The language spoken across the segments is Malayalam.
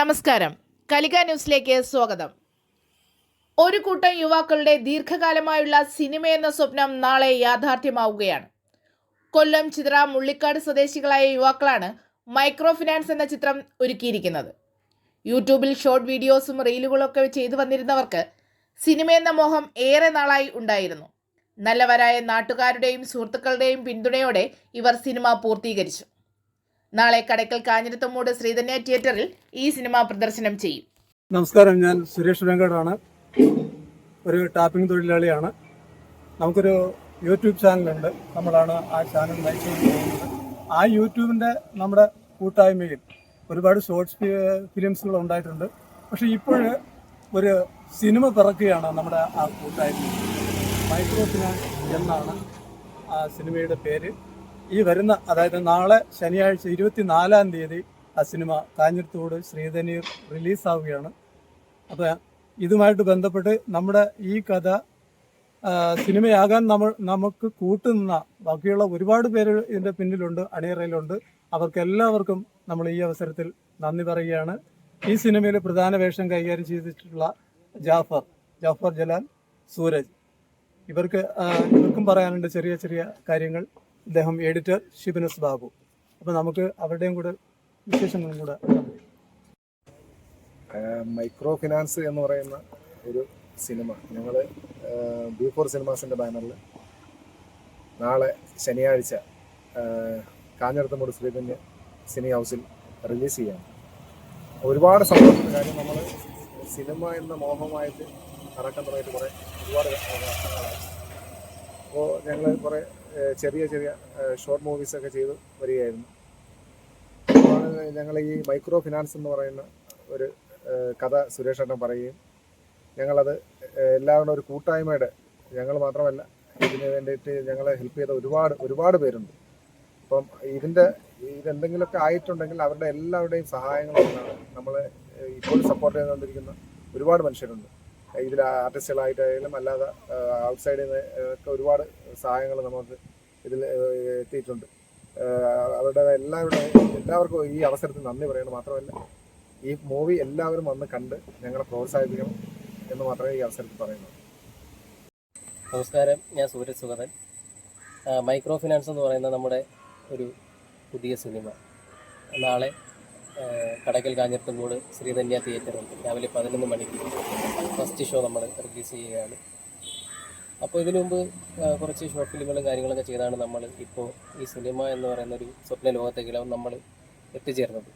നമസ്കാരം. കലിക ന്യൂസിലേക്ക് സ്വാഗതം. ഒരു കൂട്ടം യുവാക്കളുടെ ദീർഘകാലമായുള്ള സിനിമ എന്ന സ്വപ്നം നാളെ യാഥാർത്ഥ്യമാവുകയാണ്. കൊല്ലം ചിത്ര മുള്ളിക്കാട് സ്വദേശികളായ യുവാക്കളാണ് മൈക്രോ ഫിനാൻസ് എന്ന ചിത്രം ഒരുക്കിയിരിക്കുന്നത്. യൂട്യൂബിൽ ഷോർട്ട് വീഡിയോസും റീലുകളൊക്കെ ചെയ്തു വന്നിരുന്നവർക്ക് സിനിമ എന്ന മോഹം ഏറെ നാളായി ഉണ്ടായിരുന്നു. നല്ലവരായ നാട്ടുകാരുടെയും സുഹൃത്തുക്കളുടെയും പിന്തുണയോടെ ഇവർ സിനിമ പൂർത്തീകരിച്ചു. നാളെ കടക്കൽ കാഞ്ഞിരത്തമ്മൂട് ശ്രീധന്യ തിയേറ്ററിൽ ഈ സിനിമ പ്രദർശനം ചെയ്യും. നമസ്കാരം ഞാൻ സുരേഷ് വെങ്കടാണ്. ഒരു ടാപ്പിംഗ് തൊഴിലാളിയാണ്. നമുക്കൊരു യൂട്യൂബ് ചാനലുണ്ട്. നമ്മളാണ് ആ ചാനൽ നയിച്ചുകൊണ്ട് ആ യൂട്യൂബിന്റെ നമ്മുടെ കൂട്ടായ്മയിൽ ഒരുപാട് ഷോർട്സ് ഫിലിംസുകൾ ഉണ്ടായിട്ടുണ്ട്. പക്ഷേ ഇപ്പോൾ ഒരു സിനിമ പിറക്കുകയാണ് നമ്മുടെ ആ കൂട്ടായ്മ. മൈക്രോ ഫിനാൻസ് എന്നാണ് ആ സിനിമയുടെ പേര്. ഈ വരുന്ന അതായത് നാളെ ശനിയാഴ്ച ഇരുപത്തിനാലാം തീയതി ആ സിനിമ കാഞ്ഞിരത്തോട് ശ്രീധനീർ റിലീസാവുകയാണ്. അപ്പോൾ ഇതുമായിട്ട് ബന്ധപ്പെട്ട് നമ്മുടെ ഈ കഥ സിനിമയാകാൻ നമ്മൾ നമുക്ക് കൂട്ടുന്ന ബാക്കിയുള്ള ഒരുപാട് പേര് ഇതിന്റെ പിന്നിലുണ്ട് അണിയറയിലുണ്ട്. അവർക്കെല്ലാവർക്കും നമ്മൾ ഈ അവസരത്തിൽ നന്ദി പറയുകയാണ്. ഈ സിനിമയിൽ പ്രധാന വേഷം കൈകാര്യം ചെയ്തിട്ടുള്ള ജാഫർ ജാഫർ ജലാൽ സൂരജ്. ഇവർക്ക് ഇവർക്കും പറയാനുണ്ട് ചെറിയ ചെറിയ കാര്യങ്ങൾ. ഇദ്ദേഹം എഡിറ്റർ ഷിബിനസ് ബാബു. അപ്പോൾ നമുക്ക് അവരുടെയും കൂടെ വിശേഷങ്ങളും കൂടെ മൈക്രോ ഫിനാൻസ് എന്ന് പറയുന്ന ഒരു സിനിമ. ഞങ്ങൾ ബി ഫോർ സിനിമാസിന്റെ ബാനറിൽ നാളെ ശനിയാഴ്ച കാഞ്ഞിടത്തമ്മൂട് ശ്രീധന്യ സിനി ഹൗസിൽ റിലീസ് ചെയ്യാം ഒരുപാട് സന്തോഷം കാര്യം നമ്മൾ സിനിമ എന്ന മോഹമായിട്ട് നടക്കുന്നതായിട്ട് കുറേ ഒരുപാട് അപ്പോൾ ഞങ്ങൾ കുറേ ചെറിയ ചെറിയ ഷോർട്ട് മൂവീസൊക്കെ ചെയ്ത് വരികയായിരുന്നു. ഞങ്ങൾ ഈ മൈക്രോ ഫിനാൻസ് എന്ന് പറയുന്ന ഒരു കഥ സുരേഷ് ഏട്ടൻ പറയുകയും ഞങ്ങളത് എല്ലാവരും ഒരു കൂട്ടായ്മയുടെ ഞങ്ങൾ മാത്രമല്ല ഇതിന് വേണ്ടിയിട്ട് ഞങ്ങളെ ഹെൽപ്പ് ചെയ്ത ഒരുപാട് ഒരുപാട് പേരുണ്ട്. അപ്പം ഇതിന്റെ ഇതെന്തെങ്കിലുമൊക്കെ ആയിട്ടുണ്ടെങ്കിൽ അവരുടെ എല്ലാവരുടെയും സഹായങ്ങൾ നമ്മൾ ഇപ്പോഴും സപ്പോർട്ട് ചെയ്തുകൊണ്ടിരിക്കുന്ന ഒരുപാട് മനുഷ്യരുണ്ട്. ഇതിൽ ആർട്ടിസ്റ്റുകളായിട്ടായാലും അല്ലാതെ ഔട്ട്സൈഡിൽ നിന്ന് ഒക്കെ ഒരുപാട് സഹായങ്ങൾ നമുക്ക് ഇതിൽ എത്തിയിട്ടുണ്ട്. അവരുടെ എല്ലാവരുടെ എല്ലാവർക്കും ഈ അവസരത്തിൽ നന്ദി പറയണം മാത്രമല്ല ഈ മൂവി എല്ലാവരും വന്ന് കണ്ട് ഞങ്ങളെ പ്രോത്സാഹിപ്പിക്കണം എന്ന് മാത്രമേ ഈ അവസരത്തിൽ പറയുന്നുള്ളൂ. നമസ്കാരം. ഞാൻ സൂര്യ സുഗതൻ. മൈക്രോ ഫിനാൻസ് എന്ന് പറയുന്ന നമ്മുടെ ഒരു പുതിയ സിനിമ. നാളെ കടക്കൽ കാഞ്ഞിരത്തുംകൂട് ശ്രീധന്യ തിയേറ്ററിൽ രാവിലെ പതിനൊന്ന് മണിക്ക് ഫസ്റ്റ് ഷോ നമ്മൾ റിലീസ് ചെയ്യുകയാണ്. അപ്പോൾ ഇതിനു മുമ്പ് കുറച്ച് ഷോർട്ട് ഫിലിമുകളും കാര്യങ്ങളൊക്കെ ചെയ്താണ് നമ്മൾ ഇപ്പോൾ ഈ സിനിമ എന്ന് പറയുന്ന ഒരു സ്വപ്ന ലോകത്തേക്കിലും നമ്മൾ എത്തിച്ചേർന്നത്.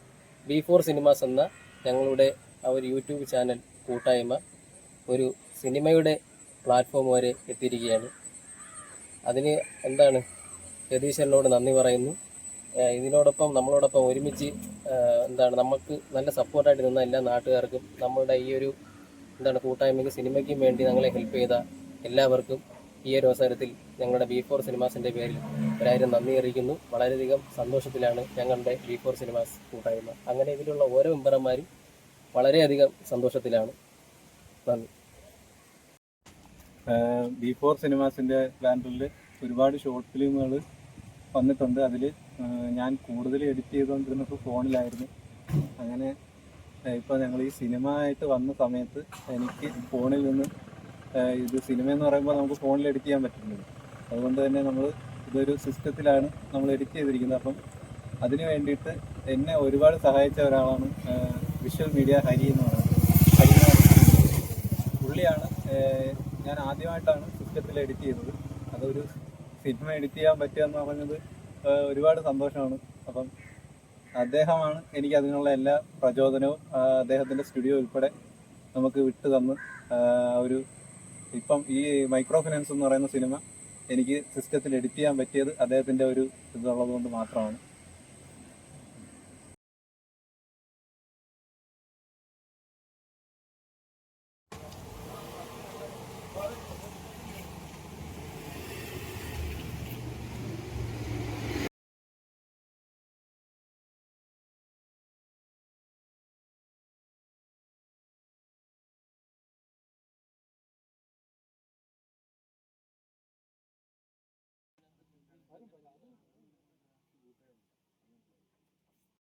ബി ഫോർ സിനിമാസ് എന്ന ഞങ്ങളുടെ ആ ഒരു യൂട്യൂബ് ചാനൽ കൂട്ടായ്മ ഒരു സിനിമയുടെ പ്ലാറ്റ്ഫോം വരെ എത്തിയിരിക്കുകയാണ്. അതിന് എന്താണ് ജഗദീശ്വരനോട് നന്ദി പറയുന്നു. ഇതിനോടൊപ്പം നമ്മളോടൊപ്പം ഒരുമിച്ച് എന്താണ് നമുക്ക് നല്ല സപ്പോർട്ടായിട്ട് നിന്ന എല്ലാ നാട്ടുകാർക്കും നമ്മളുടെ ഈ ഒരു എന്താണ് കൂട്ടായ്മയ്ക്ക് സിനിമയ്ക്കും വേണ്ടി ഞങ്ങളെ ഹെൽപ്പ് ചെയ്ത എല്ലാവർക്കും ഈ ഒരു അവസരത്തിൽ ഞങ്ങളുടെ ബി ഫോർ സിനിമാസിന്റെ പേരിൽ ഒരായിരം നന്ദി അറിയിക്കുന്നു. വളരെയധികം സന്തോഷത്തിലാണ് ഞങ്ങളുടെ ബി ഫോർ സിനിമാസ് കൂട്ടായ്മ. അങ്ങനെ ഇതിലുള്ള ഓരോ മെമ്പർമാരും വളരെയധികം സന്തോഷത്തിലാണ്. നന്ദി. ബി ഫോർ സിനിമാസിന്റെ ബാനറിൽ ഒരുപാട് ഷോർട്ട് ഫിലിമുകൾ വന്നിട്ടുണ്ട്. അതിൽ ഞാൻ കൂടുതൽ എഡിറ്റ് ചെയ്തുകൊണ്ടിരുന്നത് ഫോണിലായിരുന്നു. അങ്ങനെ ഇപ്പോൾ ഞങ്ങൾ ഈ സിനിമ ആയിട്ട് വന്ന സമയത്ത് എനിക്ക് ഫോണിൽ നിന്ന് ഇത് സിനിമ എന്ന് പറയുമ്പോൾ നമുക്ക് ഫോണിൽ എഡിറ്റ് ചെയ്യാൻ പറ്റുന്നത് അതുകൊണ്ട് തന്നെ നമ്മൾ ഇതൊരു സിസ്റ്റത്തിലാണ് നമ്മൾ എഡിറ്റ് ചെയ്തിരിക്കുന്നത്. അപ്പം അതിനു വേണ്ടിയിട്ട് എന്നെ ഒരുപാട് സഹായിച്ച ഒരാളാണ് വിഷ്വൽ മീഡിയ ഹരി എന്ന് പറയുന്നത്. ഹരി പുള്ളിയാണ് ഞാൻ ആദ്യമായിട്ടാണ് സിസ്റ്റത്തിൽ എഡിറ്റ് ചെയ്തത്. അതൊരു സിനിമ എഡിറ്റ് ചെയ്യാൻ പറ്റുക എന്ന് പറഞ്ഞത് ഒരുപാട് സന്തോഷമാണ്. അപ്പം അദ്ദേഹമാണ് എനിക്ക് അതിനുള്ള എല്ലാ പ്രചോദനവും അദ്ദേഹത്തിന്റെ സ്റ്റുഡിയോ ഉൾപ്പെടെ നമുക്ക് വിട്ടു തന്ന് ഒരു ഇപ്പം ഈ മൈക്രോ ഫിനാൻസ് എന്ന് പറയുന്ന സിനിമ എനിക്ക് സിസ്റ്റത്തിൽ എഡിറ്റ് ചെയ്യാൻ പറ്റിയത് അദ്ദേഹത്തിന്റെ ഒരു ഇതുള്ളത് കൊണ്ട് മാത്രമാണ്.